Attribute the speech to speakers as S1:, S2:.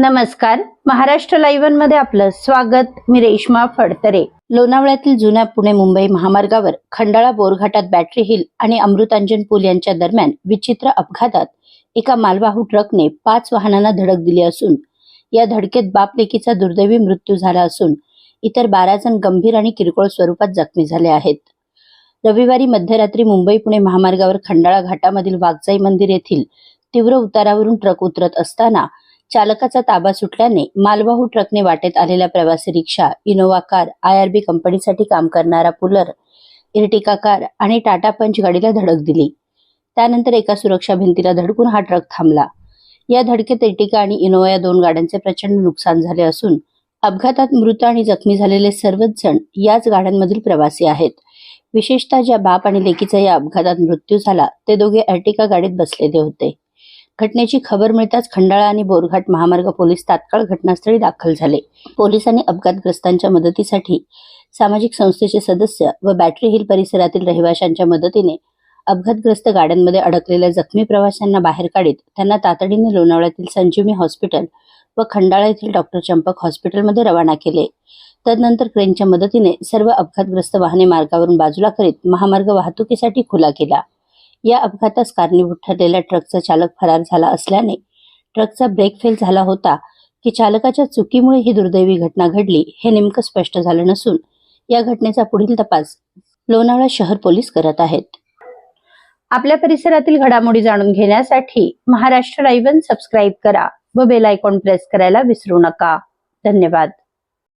S1: नमस्कार. महाराष्ट्र लाईव्हनमध्ये आपलं स्वागत. मी रेश्मा फडतरे. लोणावळ्यातील जुन्या पुणे मुंबई महामार्गावर खंडाळा बोरघाटात बॅटरी हिल आणि अमृतांजन पूल यांच्या दरम्यान विचित्र अपघातात एका मालवाहू ट्रकने पाच वाहनांना धडक दिली असून या धडकेत बापलेकीचा दुर्दैवी मृत्यू झाला असून इतर बारा जण गंभीर आणि किरकोळ स्वरूपात जखमी झाले आहेत. रविवारी मध्यरात्री मुंबई पुणे महामार्गावर खंडाळा घाटामधील वाघजाई मंदिर येथील तीव्र उतारावरून ट्रक उतरत असताना चालकाचा ताबा सुटल्याने मालवाहू ट्रकने वाटेत आलेल्या प्रवासी रिक्षा इनोवा कार आयआरबी कंपनीसाठी काम करणारा पुलर इर्टिका कार आणि टाटा पंच गाडीला धडक दिली. त्यानंतर एका सुरक्षा भिंतीला धडकून हा ट्रक थांबला. या धडकेत इर्टिका आणि इनोवा या दोन गाड्यांचे प्रचंड नुकसान झाले असून अपघातात मृत आणि जखमी झालेले सर्वच जण याच गाड्यांमधील प्रवासी आहेत. विशेषतः ज्या बाप आणि लेकीचा या अपघातात मृत्यू झाला ते दोघे अर्टिका गाडीत बसलेले होते. घटनेची खबर मिळताच खंडाळा आणि बोरघाट महामार्ग पोलीस तात्काळ घटनास्थळी दाखल झाले. पोलिसांनी अपघातग्रस्तांच्या मदतीसाठी सामाजिक संस्थेचे सदस्य व बॅटरी हिल परिसरातील रहिवाशांच्या मदतीने अपघातग्रस्त गाड्यांमध्ये अडकलेल्या जखमी प्रवाशांना बाहेर काढीत त्यांना तातडीने लोणावळ्यातील संजीवनी हॉस्पिटल व खंडाळा येथील डॉक्टर चंपक हॉस्पिटलमध्ये रवाना केले. तदनंतर क्रेनच्या मदतीने सर्व अपघातग्रस्त वाहने मार्गावरून बाजूला करीत महामार्ग वाहतुकीसाठी खुला केला. या अपघातास कारणीभूत ठरलेल्या ट्रकचा चालक फरार झाला असल्याने ट्रकचा ब्रेक फेल झाला होता की चालकाच्या चुकीमुळे ही दुर्दैवी घटना घडली हे नेमकं स्पष्ट झालं नसून या घटनेचा पुढील तपास लोणावळा शहर पोलीस करत आहेत. आपल्या परिसरातील घडामोडी जाणून घेण्यासाठी महाराष्ट्र लाईव्ह सबस्क्राईब करा व बेल आयकॉन प्रेस करायला विसरू नका. धन्यवाद.